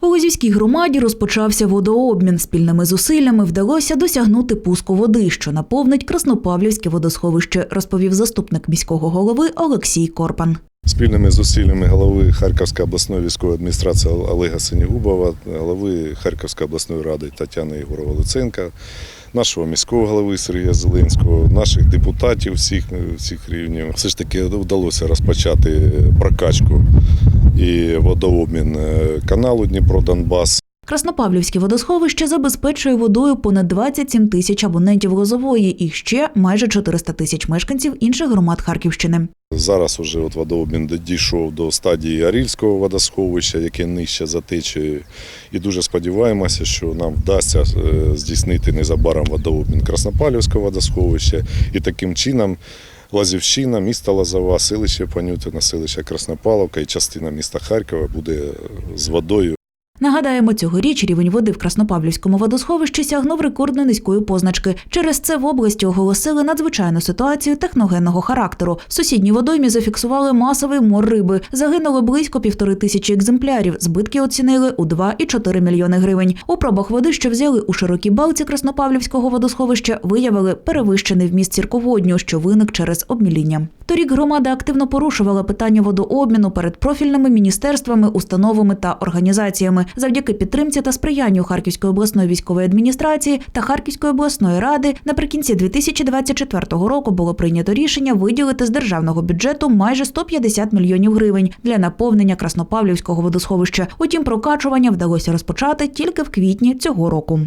У Лозівській громаді розпочався водообмін. Спільними зусиллями вдалося досягнути пуску води, що наповнить Краснопавлівське водосховище, розповів заступник міського голови Олексій Корпан. Спільними зусиллями голови Харківської обласної військової адміністрації Олега Синігубова, голови Харківської обласної ради Тетяни Ігорова Луценка, нашого міського голови Сергія Зеленського, наших депутатів всіх, всіх рівнів. Все ж таки вдалося розпочати прокачку і водообмін е, каналу Дніпро-Донбас. Краснопавлівське водосховище забезпечує водою понад 27 тисяч абонентів Лозової і ще майже 400 тисяч мешканців інших громад Харківщини. Зараз уже от водообмін дійшов до стадії Арільського водосховища, яке нижче за течією. І дуже сподіваємося, що нам вдасться е, здійснити незабаром водообмін Краснопалівського водосховища. І таким чином Лазівщина, місто Лазова, селище Панютина, селище Краснопаловка і частина міста Харкова буде з водою Нагадаємо, цьогоріч рівень води в Краснопавлівському водосховищі сягнув рекордно низької позначки. Через це в області оголосили надзвичайну ситуацію техногенного характеру. В сусідній водоймі зафіксували масовий мор риби. Загинуло близько півтори тисячі екземплярів. Збитки оцінили у 2,4 мільйони гривень. У пробах води, що взяли у широкій балці Краснопавлівського водосховища, виявили перевищений вміст сірководню, що виник через обміління. Торік громада активно порушувала питання водообміну перед профільними міністерствами, установами та організаціями. Завдяки підтримці та сприянню Харківської обласної військової адміністрації та Харківської обласної ради наприкінці 2024 року було прийнято рішення виділити з державного бюджету майже 150 мільйонів гривень для наповнення Краснопавлівського водосховища. Утім, прокачування вдалося розпочати тільки в квітні цього року.